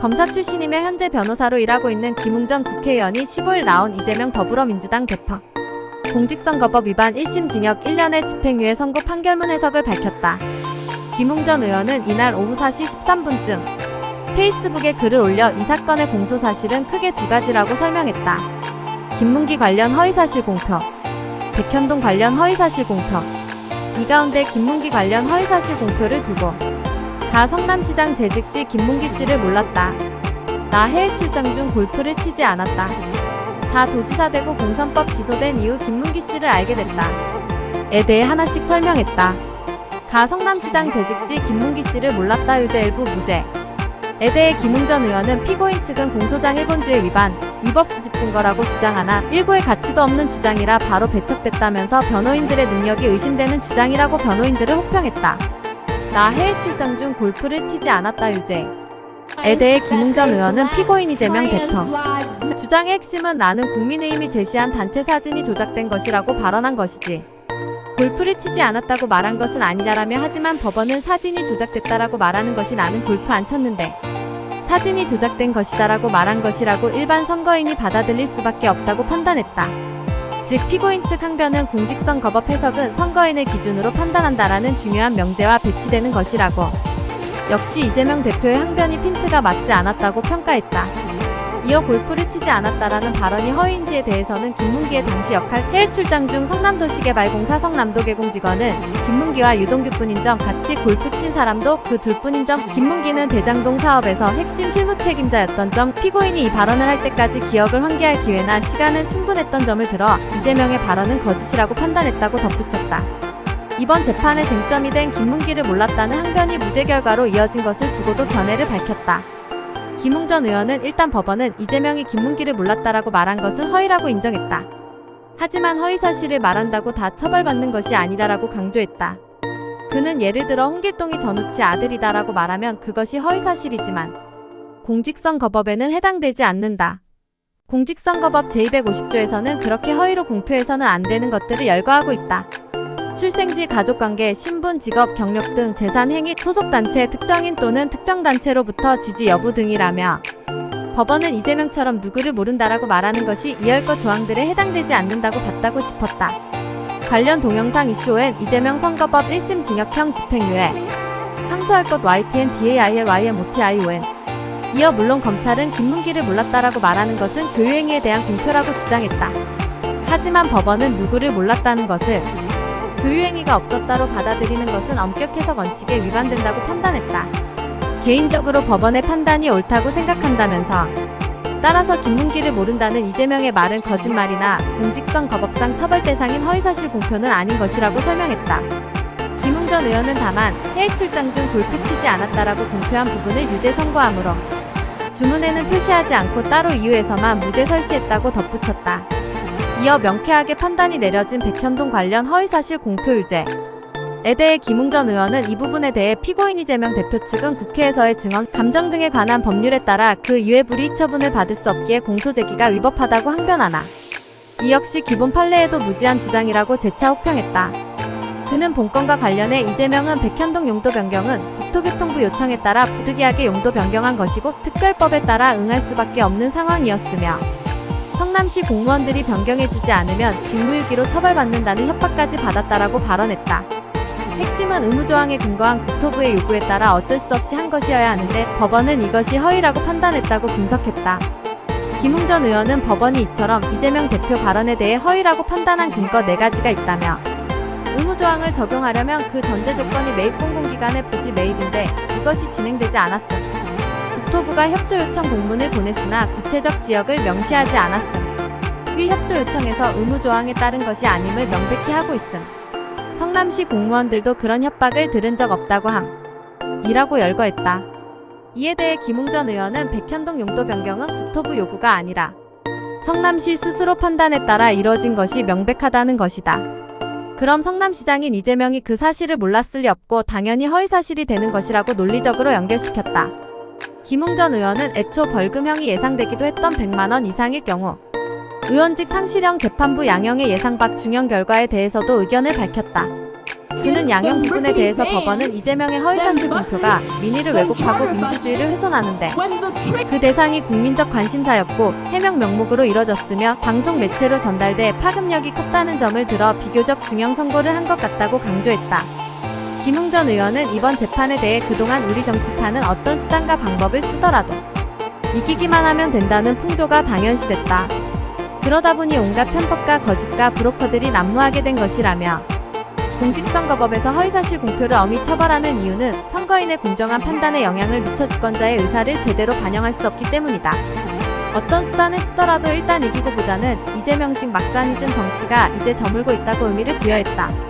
검사 출신이며 현재 변호사로 일하고 있는 김웅전 국회의원이 15일 나온 이재명 더불어민주당 대표 공직선거법 위반 1심 징역 1년의 집행유예 선고 판결문 해석을 밝혔다. 김웅전 의원은 이날 오후 4시 13분쯤 페이스북에 글을 올려 이 사건의 공소 사실은 크게 두 가지라고 설명했다. 김문기 관련 허위사실 공표, 백현동 관련 허위사실 공표. 이 가운데 김문기 관련 허위사실 공표를 두고 가 성남시장 재직 시 김문기 씨를 몰랐다. 나 해외 출장 중 골프를 치지 않았다. 다 도지사 되고 공선법 기소된 이후 김문기 씨를 알게 됐다. 에 대해 하나씩 설명했다. 가 성남시장 재직 시 김문기 씨를 몰랐다 유죄 일부 무죄. 에 대해 김웅전 의원은 피고인 측은 공소장 1번주의 위반, 위법 수집 증거라고 주장하나 일고의 가치도 없는 주장이라 바로 배척됐다면서 변호인들의 능력이 의심되는 주장이라고 변호인들을 혹평했다. 나 해외 출장 중 골프를 치지 않았다 유죄. 에 대해 김웅전 의원은 피고인 이재명 대표. 주장의 핵심은 나는 국민의힘이 제시한 단체 사진이 조작된 것이라고 발언한 것이지. 골프를 치지 않았다고 말한 것은 아니다라며 하지만 법원은 사진이 조작됐다라고 말하는 것이 나는 골프 안 쳤는데 사진이 조작된 것이다라고 말한 것이라고 일반 선거인이 받아들일 수밖에 없다고 판단했다. 즉 피고인 측 항변은 공직선 거법 해석은 선거인을 기준으로 판단한다라는 중요한 명제와 배치되는 것이라고. 역시 이재명 대표의 항변이 핀트가 맞지 않았다고 평가했다. 이어 골프를 치지 않았다라는 발언이 허위인지에 대해서는 김문기의 당시 역할 해외 출장 중 성남도시개 발공사 성남도개공 직원은 김문기와 유동규뿐인 점 같이 골프 친 사람도 그 둘뿐인 점 김문기는 대장동 사업에서 핵심 실무 책임자였던 점 피고인이 이 발언을 할 때까지 기억을 환기할 기회나 시간은 충분했던 점을 들어 이재명의 발언은 거짓이라고 판단했다고 덧붙였다. 이번 재판의 쟁점이 된 김문기를 몰랐다는 항변이 무죄 결과로 이어진 것을 두고도 견해를 밝혔다. 김웅전 의원은 일단 법원은 이재명이 김문기를 몰랐다라고 말한 것은 허위라고 인정했다. 하지만 허위 사실을 말한다고 다 처벌받는 것이 아니다라고 강조했다. 그는 예를 들어 홍길동이 전우치 아들이다라고 말하면 그것이 허위 사실이지만 공직선거법에는 해당되지 않는다. 공직선거법 제250조에서는 그렇게 허위로 공표해서는 안 되는 것들을 열거하고 있다. 출생지, 가족관계, 신분, 직업, 경력 등 재산 행위, 소속단체, 특정인 또는 특정 단체로부터 지지 여부 등이라며 법원은 이재명처럼 누구를 모른다라고 말하는 것이 이열거 조항들에 해당되지 않는다고 봤다고 짚었다. 관련 동영상 이슈엔 이재명 선거법 1심 징역형 집행유예 상소할 것 YTN DAILYM OTION 이어 물론 검찰은 김문기를 몰랐다라고 말하는 것은 교유행위에 대한 공표라고 주장했다. 하지만 법원은 누구를 몰랐다는 것을 교유행위가 없었다로 받아들이는 것은 엄격 해석 원칙에 위반된다고 판단했다. 개인적으로 법원의 판단이 옳다고 생각한다면서 따라서 김문기를 모른다는 이재명의 말은 거짓말이나 공직선 거법상 처벌 대상인 허위사실 공표는 아닌 것이라고 설명했다. 김웅전 의원은 다만 해외 출장 중 골프 치지 않았다라고 공표한 부분을 유죄 선고하므로 주문에는 표시하지 않고 따로 이유에서만 무죄 설시했다고 덧붙였다. 이어 명쾌하게 판단이 내려진 백현동 관련 허위사실 공표 유죄. 에 대해 김웅전 의원은 이 부분에 대해 피고인 이재명 대표 측은 국회에서의 증언, 감정 등에 관한 법률에 따라 그 이외 불이익 처분을 받을 수 없기에 공소 제기가 위법하다고 항변하나. 이 역시 기본 판례에도 무지한 주장이라고 재차 혹평했다. 그는 본건과 관련해 이재명은 백현동 용도 변경은 국토교통부 요청에 따라 부득이하게 용도 변경한 것이고 특별법에 따라 응할 수밖에 없는 상황이었으며 성남시 공무원들이 변경해주지 않으면 직무유기로 처벌받는다는 협박까지 받았다라고 발언했다. 핵심은 의무조항에 근거한 국토부의 요구에 따라 어쩔 수 없이 한 것이어야 하는데 법원은 이것이 허위라고 판단했다고 분석했다. 김웅전 의원은 법원이 이처럼 이재명 대표 발언에 대해 허위라고 판단한 근거 4가지가 있다며 의무조항을 적용하려면 그 전제 조건이 매입 공공기관의 부지 매입인데 이것이 진행되지 않았음. 국토부가 협조 요청 공문을 보냈으나 구체적 지역을 명시하지 않았음. 위 협조 요청에서 의무 조항에 따른 것이 아님을 명백히 하고 있음. 성남시 공무원들도 그런 협박을 들은 적 없다고 함. 이라고 열거했다. 이에 대해 김웅전 의원은 백현동 용도 변경은 국토부 요구가 아니라 성남시 스스로 판단에 따라 이뤄진 것이 명백하다는 것이다. 그럼 성남시장인 이재명이 그 사실을 몰랐을 리 없고 당연히 허위사실이 되는 것이라고 논리적으로 연결시켰다. 김웅전 의원은 애초 벌금형이 예상되기도 했던 100만원 이상일 경우 의원직 상실형 재판부 양형의 예상 밖 중형 결과에 대해서도 의견을 밝혔다. 그는 양형 부분에 대해서 법원은 이재명의 허위사실 공표가 민의를 왜곡하고 민주주의를 훼손하는데 그 대상이 국민적 관심사였고 해명 명목으로 이뤄졌으며 방송 매체로 전달돼 파급력이 컸다는 점을 들어 비교적 중형 선고를 한 것 같다고 강조했다. 김웅전 의원은 이번 재판에 대해 그동안 우리 정치판은 어떤 수단과 방법을 쓰더라도 이기기만 하면 된다는 풍조가 당연시됐다. 그러다 보니 온갖 편법과 거짓과 브로커들이 난무하게 된 것이라며 공직선거법에서 허위사실 공표를 엄히 처벌하는 이유는 선거인의 공정한 판단에 영향을 미쳐 주권자의 의사를 제대로 반영할 수 없기 때문이다. 어떤 수단을 쓰더라도 일단 이기고 보자는 이재명식 막사니즘 정치가 이제 저물고 있다고 의미를 부여했다.